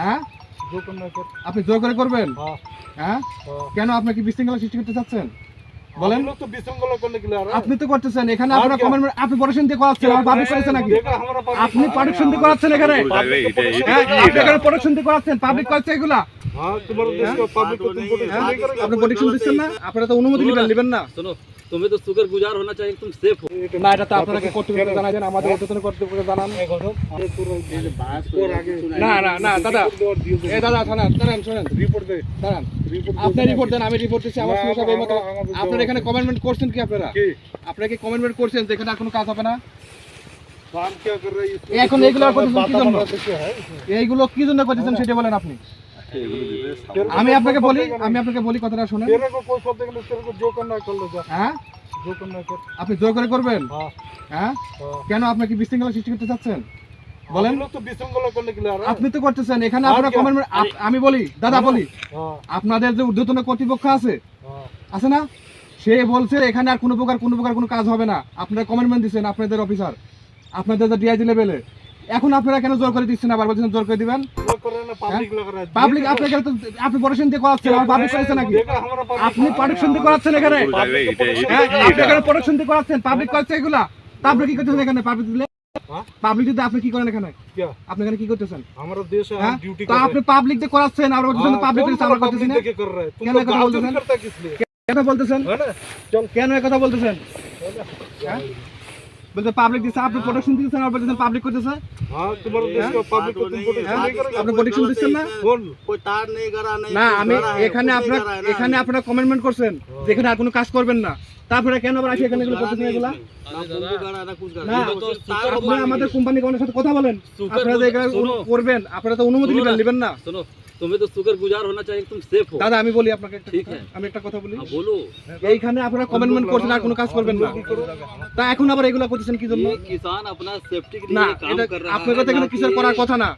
হ্যাঁ? আপনি জোর করে করবেন? হ্যাঁ? কেন আপনি কি বিশৃঙ্খলা সৃষ্টি করতে চাচ্ছেন? আপনি তো করতেছেন। এখানে আপনারা আপনি প্রোডাকশন দিয়ে করাচ্ছেন আপনি প্রোডাকশন দিয়ে করাচ্ছেন এখানে? হ্যাঁ? পাবলিক এগুলা? আপনি প্রোডাকশন দিচ্ছেন না? আপনারা তো অনুমতি নিবেন না? তুমি তো সুখের গুজার হোনা চাই একদম সেফ হো না এটা তো আপনাকে কর্তৃপক্ষ জানাবেন আমাদের উদ্যোতন কর্তৃপক্ষ জানান। এই গজব পুরো যে বাস করে আগে না না না দাদা। এ দাদা থানা দাঁড়ান শুনেন। রিপোর্ট দেন। দাঁড়ান। আপনি রিপোর্ট দেন আমি রিপোর্ট দিছি আমার সমস্যা হবে মত আপনারা এখানে কমেন্টমেন্ট করছেন কি আপনারা? কি? আপনারা কি কমেন্টমেন্ট করছেন যে এখানে কোনো কাজ হবে না? কাম কি করে এখন এইগুলো এইগুলো কি জন্য করতেছেন সেটা বলেন আপনি। আমি আপনাকে বলি আমি আপনাকে বলি কথাটা শুনেন। হ্যাঁ? আপনি জোর করে করবেন? হ্যাঁ।, হ্যাঁ? কেন আপনাকে বিশৃঙ্খলা সৃষ্টি করতে চাচ্ছেন? বলেন। আপনি তো করতেছেন। এখানে আপনারা আমি বলি দাদা বলি আপনাদের যে ঊর্ধ্বতন কর্তৃপক্ষ আছে আছে না? সে বলছে এখানে আর কোনো প্রকার কোনো প্রকার কোনো কাজ হবে না। আপনারা কমেন্টমেন্ট দিচ্ছেন আপনাদের অফিসার আপনাদের ডিআইজি লেভেলে এখন আপনারা কেন জোর করে দিচ্ছেন আবার বলছেন জোর করে দিবেন? পাবলিক হ্যাঁ? আপনাকে তো আপনি পড়াশোনা দিয়ে করাচ্ছেন আর পাবলিক চাইছে নাকি? আপনি পড়াশোনা দিয়ে করাচ্ছেন এখানে? আপনি এখানে পড়াশোনা দিয়ে করাচ্ছেন পাবলিক করছে এগুলা। তা আপনি কি করছেন এখানে? পাবলিক দিলে? পাবলিক দিতে আপনি কি করেন এখানে? আপনি এখানে কি করতেছেন? আমরা দেশে হ্যাঁ? ডিউটি তো আপনি পাবলিক দিয়ে করাচ্ছেন আর ওর জন্য পাবলিক দিতে আমরা করতেছেন কেন কথা বলতেছেন? কেন বলতেছেন? কেন কথা বলতেছেন? বলতে পাবলিক দিছে আপনি প্রোডাকশন দিছেন আর বলতেছেন পাবলিক করতেছে। হ্যাঁ তোমার দেশে পাবলিক করতে হ্যাঁ, প্রোডাকশন হ্যাঁ, নাই আপনি প্রোডাকশন দিছেন না? কোন কই তার নেই গড়া নেই না আমি হ্যাঁ, এখানে আপনারা এখানে আপনারা কমেন্টমেন্ট করছেন যেখানে আর কোনো কাজ করবেন না। তারপরে কেন আবার আসি এখানে এগুলো করতেছেন গেলা আমাদের কোম্পানি সাথে কথা বলেন। আপনারা যে করবেন আপনারা তো অনুমতি নেবেন না। তুমি তো সুগার গুজার হোনা চাই একদম সেফ হো দাদা আমি বলি আপনাকে একটা আছে আমি একটা কথা বলি। বলো এইখানে আপনারা কমেন্টমেন্ট করছেন আর কোনো কাজ করবেন না। তা এখন আবার এগুলা করতেছেন কি জন্য? কিষান আপনার সেফটি নিয়ে কাম কর রহা আপনার কথা এখানে কিসের করার কথা না।